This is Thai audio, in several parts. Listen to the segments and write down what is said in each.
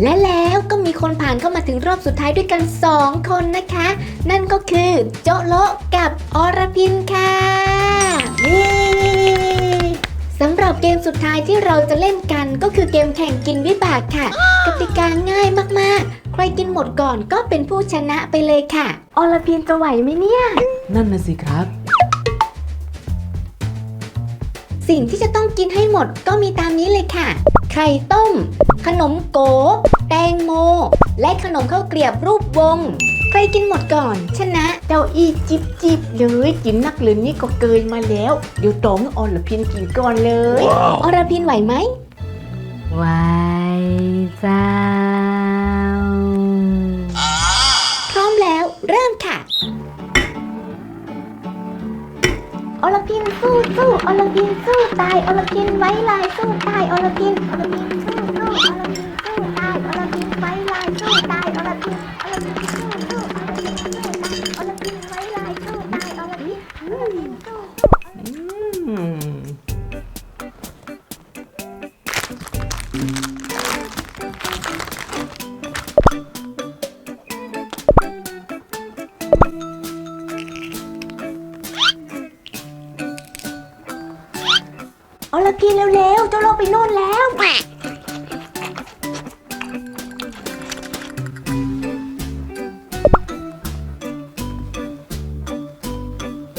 และแล้วก็มีคนผ่านเข้ามาถึงรอบสุดท้ายด้วยกัน 2 คนนะคะ นั่นก็คือโจะโละกับอรพินค่ะเย้สำหรับเกมสุดท้ายที่เราจะเล่นกันก็คือเกมแข่งกินวิบากค่ะ กติกาง่ายมากๆ ใครกินหมดก่อนก็เป็นผู้ชนะไปเลยค่ะ อรพินจะไหวไหมเนี่ย นั่นน่ะสิครับ สิ่งที่จะต้องกินให้หมดก็มีตามนี้เลยค่ะ ไข่ต้ม ขนมโก แตงโม และขนมข้าวเกรียบรูปวง ใครกินหมดก่อน ชนะ เจ้าอีจิบจิบเลยกินนักเรียนนี่ก็เกินมาแล้ว เดี๋ยวตองออนละพินกินก่อนเลยอรพินไหวไหมไว้เจ้าพร้อมแล้วเริ่มค่ะอรพินสู้สู้อรพินสู้ตายอรพินไว้ลายสู้ตายอรพิน อรพินเร็วๆเจ้าโลกไปโน่นแล้ว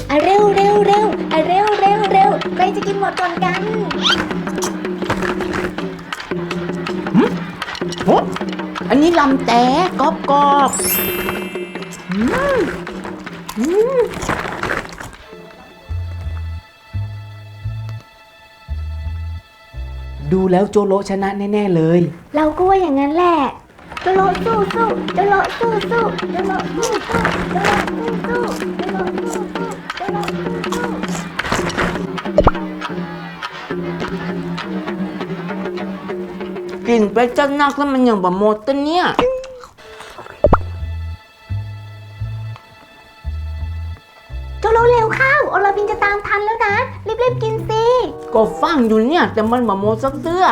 อะเร็วเร็วเร็วอะเร็วเร็วเร็วใครจะกินหมดก่อนกัน นนี้ลำแต่กรอบกรอบอืมอืมดูแล้วโจโลชนะแน่ ๆ เลย เราก็ว่าอย่างนั้นแหละเจะโลสู้สู้เจะโลสู้สู้เจะโลสู้สู้เจะโลสู้สู้จะโลสู้สู้จะโลสู้สู้ ไปจักนักแล้วมันยังบะหมดตัวเนี่ยเจะโลเร็วเข้าอรพินจะตามทันแล้วนะ รีบๆกินสิ ก็ฟังอยู่เนี่ย แต่มันบะหมดสักเตื้อ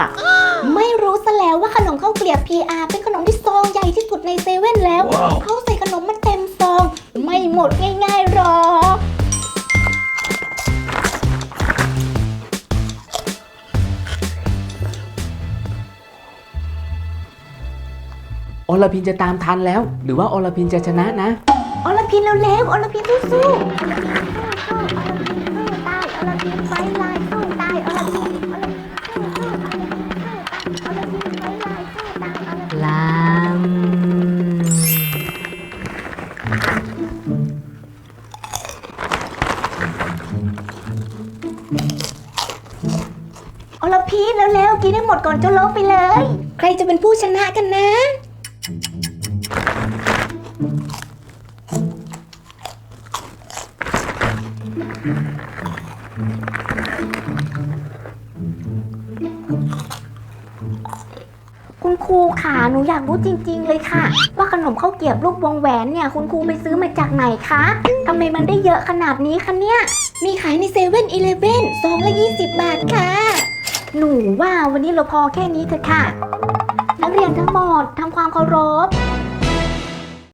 ไม่รู้ซะแล้วว่าขนมข้าวเกลียบ PR เป็นขนมที่ซองใหญ่ที่สุดในเซเว่นแล้ว เขาใส่ขนมมาเต็มซอง ไม่หมดง่ายๆหรอก อรพินจะตามทันแล้ว หรือว่าอรพินจะชนะนะอรพินเร็วๆอรพินสู้ๆอรพินสู้ๆอรพินสู้ตายอรพินไฟลายสู้ตายอรพินอรพินสู้ๆอรพินสู้ตายอรพินไฟลายสู้ตายอรพินลำอรพินเร็วๆกินให้หมดก่อนเจ้าลกไปเลย ใครจะเป็นผู้ชนะกันนะ คุณครูค่ะหนูอยากรู้จริง ๆ เลยค่ะ ว่าขนมข้าวเกรียบรูปวงแหวนเนี่ย คุณครูไปซื้อมาจากไหนคะทำไมมันได้เยอะขนาดนี้คะเนี่ย มีขายในเซเว่นอีเลฟเว่นซองละ 20 บาทค่ะ หนูว่าวันนี้เราพอแค่นี้เถอะค่ะ นักเรียนทั้งหมดทำความเคารพ